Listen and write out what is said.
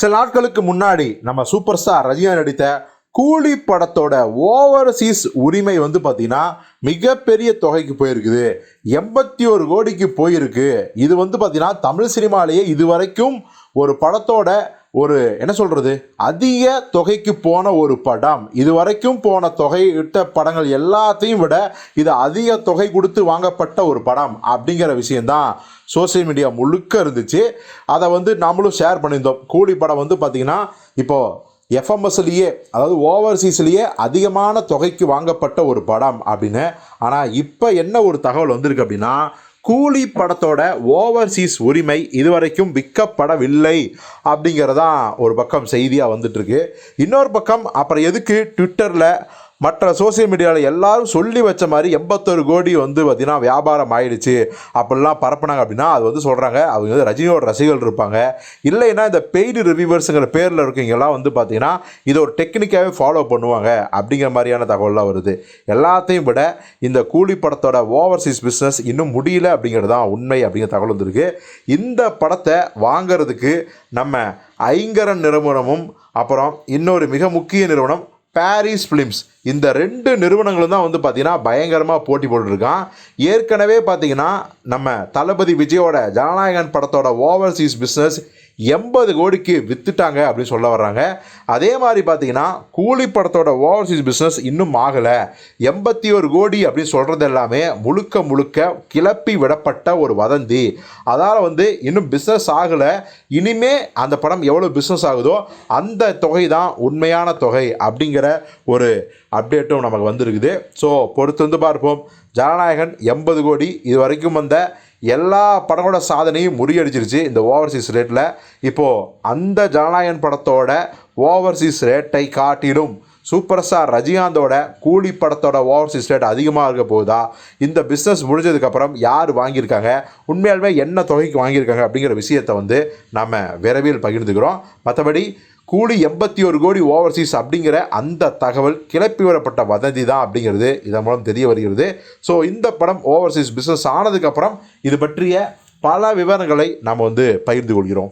சில நாட்களுக்கு முன்னாடி நம்ம சூப்பர் ஸ்டார் ரஜினி நடித்த கூலி படத்தோட ஓவர்சீஸ் உரிமை வந்து பார்த்தீங்கன்னா மிகப்பெரிய தொகைக்கு போயிருக்குது. எண்பத்தி ஒரு கோடிக்கு போயிருக்கு. இது வந்து பார்த்தீங்கன்னா தமிழ் சினிமாலேயே இதுவரைக்கும் ஒரு படத்தோட ஒரு என்ன சொல்கிறது அதிக தொகைக்கு போன ஒரு படம். இது வரைக்கும் போன தொகை இட்ட படங்கள் எல்லாத்தையும் விட இது அதிக தொகை கொடுத்து வாங்கப்பட்ட ஒரு படம் அப்படிங்கிற விஷயந்தான் சோஷியல் மீடியா முழுக்க இருந்துச்சு. அதை வந்து நம்மளும் ஷேர் பண்ணியிருந்தோம். கூலி படம் வந்து பார்த்திங்கன்னா இப்போது எஃப்எம்எஸ்லேயே அதாவது ஓவர்சீஸ்லேயே அதிகமான தொகைக்கு வாங்கப்பட்ட ஒரு படம் அப்படின்னு. ஆனால் இப்போ என்ன ஒரு தகவல் வந்திருக்கு அப்படின்னா கூலி படத்தோட ஓவர்சீஸ் உரிமை இதுவரைக்கும் விற்கப்படவில்லை அப்படிங்கிறதான் ஒரு பக்கம் செய்தியாக வந்துட்டுருக்கு இன்னொரு பக்கம் அப்புறம் எதுக்கு ட்விட்டரில் மற்ற சோஷியல் மீடியாவில் எல்லாரும் சொல்லி வச்ச மாதிரி எண்பத்தொரு கோடி வந்து பார்த்திங்கன்னா வியாபாரம் ஆயிடுச்சு. அப்படிலாம் பரப்புனாங்க அப்படின்னா அது வந்து சொல்கிறாங்க அவங்க வந்து ரஜினியோட ரசிகர்கள் இருப்பாங்க. இல்லைன்னா இந்த பெய்டு ரிவியூவர்ஸுங்கிற பேரில் இருக்கீங்களாம் வந்து பார்த்தீங்கன்னா இதை ஒரு டெக்னிக்காகவே ஃபாலோ பண்ணுவாங்க. அப்படிங்கிற மாதிரியான தகவல்லாம் வருது. எல்லாத்தையும் விட இந்த கூலி படத்தோட ஓவர்சீஸ் பிஸ்னஸ் இன்னும் முடியல அப்படிங்கிறது தான் உண்மை அப்படிங்கிற தகவல் வந்திருக்கு. இந்த படத்தை வாங்குறதுக்கு நம்ம ஐங்கரன் நிறுவனமும் அப்புறம் இன்னொரு மிக முக்கிய நிறுவனம் பாரிஸ் ஃபிலிம்ஸ் இந்த ரெண்டு நிறுவனங்களும் தான் வந்து பார்த்திங்கன்னா பயங்கரமாக போட்டி போட்டுருக்கான். ஏற்கனவே பார்த்தீங்கன்னா நம்ம தளபதி விஜயோட ஜனநாயகன் படத்தோட ஓவர்சீஸ் பிஸ்னஸ் எண்பது கோடிக்கு வித்துட்டாங்க அப்படின்னு சொல்ல வர்றாங்க. அதே மாதிரி பார்த்தீங்கன்னா கூலி படத்தோட ஓவர்சீஸ் பிஸ்னஸ் இன்னும் ஆகலை. எண்பத்தி ஒரு கோடி அப்படின்னு சொல்கிறது எல்லாமே முழுக்க முழுக்க கிளப்பி விடப்பட்ட ஒரு வதந்தி. அதால் வந்து இன்னும் பிஸ்னஸ் ஆகலை. இனிமே அந்த படம் எவ்வளோ பிஸ்னஸ் ஆகுதோ அந்த தொகை தான் உண்மையான தொகை அப்படிங்கிற ஒரு அப்டேட்டும் நமக்கு வந்திருக்குது. ஸோ பொறுத்து வந்து பார்ப்போம். ஜனநாயகன் எண்பது கோடி. இது வரைக்கும் வந்த எல்லா படங்களோட சாதனையும் முறியடிச்சிருச்சு இந்த ஓவர்சீஸ் ரேட்டில் இப்போது அந்த ஜனநாயகன் படத்தோட ஓவர்சீஸ் ரேட்டை காட்டிலும் சூப்பர் ஸ்டார் ரஜினிகாந்தோட கூலி படத்தோட ஓவர்சீஸ் ரேட் அதிகமாக இருக்க போதா இந்த பிஸ்னஸ் முடிஞ்சதுக்கப்புறம் யார் வாங்கியிருக்காங்க? உண்மையாலுமே என்ன தொகைக்கு வாங்கியிருக்காங்க அப்படிங்கிற விஷயத்தை வந்து நம்ம விரைவில் பகிர்ந்துக்கிறோம். மற்றபடி கூலி எண்பத்தி ஒரு கோடி ஓவர்சீஸ் அப்படிங்கிற அந்த தகவல் கிளப்பி வரப்பட்ட வதந்தி தான் அப்படிங்கிறது இதன் மூலம் தெரிய வருகிறது. ஸோ இந்த படம் ஓவர்சீஸ் பிஸ்னஸ் ஆனதுக்கப்புறம் இது பற்றிய பல விவரங்களை நாம் வந்து பகிர்ந்து கொள்கிறோம்.